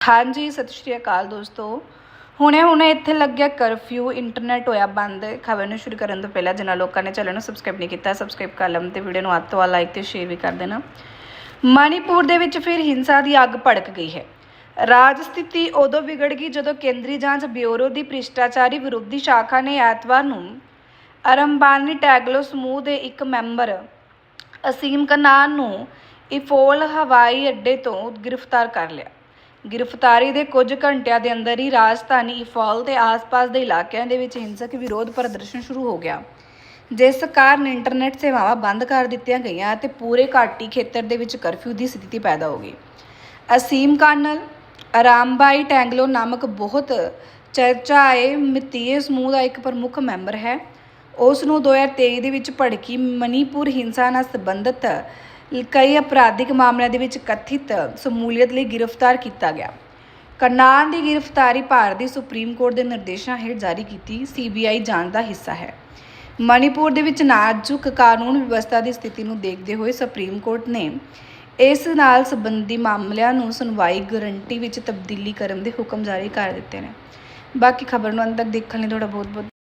ਹਾਂਜੀ, ਸਤਿ ਸ਼੍ਰੀ ਅਕਾਲ ਦੋਸਤੋ। ਹੁਣੇ ਹੁਣੇ ਇੱਥੇ ਲੱਗਿਆ ਕਰਫਿਊ ਇੰਟਰਨੈਟ ਹੋਇਆ ਬੰਦ। ਖਬਰ ਨੂੰ ਸ਼ੁਰੂ ਕਰਨ ਤੋਂ ਪਹਿਲਾਂ ਜਿਨ੍ਹਾਂ ਲੋਕਾਂ ਨੇ ਚੈਨਲ ਨੂੰ ਸਬਸਕ੍ਰਾਈਬ ਨਹੀਂ ਕੀਤਾ ਸਬਸਕ੍ਰਾਈਬ ਕਰ ਲਓ ਤੇ ਵੀਡੀਓ ਨੂੰ ਅੱਧ ਤੋਂ ਵੱਧ ਲਾਈਕ ਤੇ ਸ਼ੇਅਰ ਵੀ ਕਰ ਦੇਣਾ। ਮਣੀਪੁਰ ਦੇ ਵਿੱਚ ਫਿਰ ਹਿੰਸਾ ਦੀ ਅੱਗ ਭੜਕ ਗਈ ਹੈ। ਰਾਜ ਸਥਿਤੀ ਉਦੋਂ ਵਿਗੜ ਗਈ ਜਦੋਂ ਕੇਂਦਰੀ ਜਾਂਚ ਬਿਊਰੋ ਦੀ ਭ੍ਰਿਸ਼ਟਾਚਾਰੀ ਵਿਰੋਧੀ ਸ਼ਾਖਾ ਨੇ ਐਤਵਾਰ ਨੂੰ ਅਰੰਬਾਨੀ ਟੈਗਲੋ ਸਮੂਹ ਦੇ ਇੱਕ ਮੈਂਬਰ, ਅਸੀਮ ਕਨਾਨ ਨੂੰ ਇਫੋਲ ਹਵਾਈ ਅੱਡੇ ਤੋਂ ਗ੍ਰਿਫਤਾਰ ਕਰ ਲਿਆ। ਗ੍ਰਿਫਤਾਰੀ ਦੇ ਕੁਝ ਘੰਟਿਆਂ ਦੇ ਅੰਦਰ ਹੀ ਰਾਜਧਾਨੀ ਇਫੋਲ ਤੇ ਆਸ-ਪਾਸ ਦੇ ਇਲਾਕਿਆਂ ਦੇ ਵਿੱਚ ਹਿੰਸਕ ਵਿਰੋਧ ਪ੍ਰਦਰਸ਼ਨ ਸ਼ੁਰੂ ਹੋ ਗਿਆ, ਜਿਸ ਕਾਰਨ ਇੰਟਰਨੈਟ ਸੇਵਾਵਾਂ ਬੰਦ ਕਰ ਦਿੱਤੀਆਂ ਗਈਆਂ ਅਤੇ ਪੂਰੇ ਘਾਟੀ ਖੇਤਰ ਦੇ ਵਿੱਚ ਕਰਫਿਊ ਦੀ ਸਥਿਤੀ ਪੈਦਾ ਹੋ ਗਈ। ਅਸੀਮ ਕਾਨਲ ਆਰਾਮਬਾਈ ਟੈਂਗਲੋ ਨਾਮਕ ਬਹੁਤ ਚਰਚਾਏ ਮਿਤੀਏ ਸਮੂਹ ਦਾ ਇੱਕ ਪ੍ਰਮੁੱਖ ਮੈਂਬਰ ਹੈ। ਉਸ ਨੂੰ 2023 ਦੇ ਵਿੱਚ ਭੜਕੀ ਮਨੀਪੁਰ ਹਿੰਸਾ ਨਾਲ ਸੰਬੰਧਿਤ ਕਈ ਅਪਰਾਧਿਕ ਮਾਮਲਿਆਂ ਦੇ ਵਿੱਚ ਕਥਿਤ ਸਮੂਲੀਅਤ ਲਈ ਗ੍ਰਿਫਤਾਰ ਕੀਤਾ ਗਿਆ। ਕਰਨਾਨ ਦੀ ਗ੍ਰਿਫਤਾਰੀ ਭਾਰਤੀ ਸੁਪਰੀਮ ਕੋਰਟ ਦੇ ਨਿਰਦੇਸ਼ਾਂ ਹੇਠ ਜਾਰੀ ਕੀਤੀ ਸੀਬੀਆਈ ਜਾਂਚ ਦਾ ਹਿੱਸਾ ਹੈ। ਮਣੀਪੁਰ ਦੇ ਵਿੱਚ ਨਾਜ਼ੁਕ ਕਾਨੂੰਨ ਵਿਵਸਥਾ ਦੀ ਸਥਿਤੀ ਨੂੰ ਦੇਖਦੇ ਹੋਏ ਸੁਪਰੀਮ ਕੋਰਟ ਨੇ ਇਸ ਨਾਲ ਸੰਬੰਧੀ ਮਾਮਲਿਆਂ ਨੂੰ ਸੁਣਵਾਈ ਗਰੰਟੀ ਵਿੱਚ ਤਬਦੀਲੀ ਕਰਨ ਦੇ ਹੁਕਮ ਜਾਰੀ ਕਰ ਦਿੱਤੇ ਨੇ। ਬਾਕੀ ਖਬਰ ਨੂੰ ਅੰਤ ਤੱਕ ਦੇਖਣ ਲਈ ਤੁਹਾਡਾ ਬਹੁਤ ਬਹੁਤ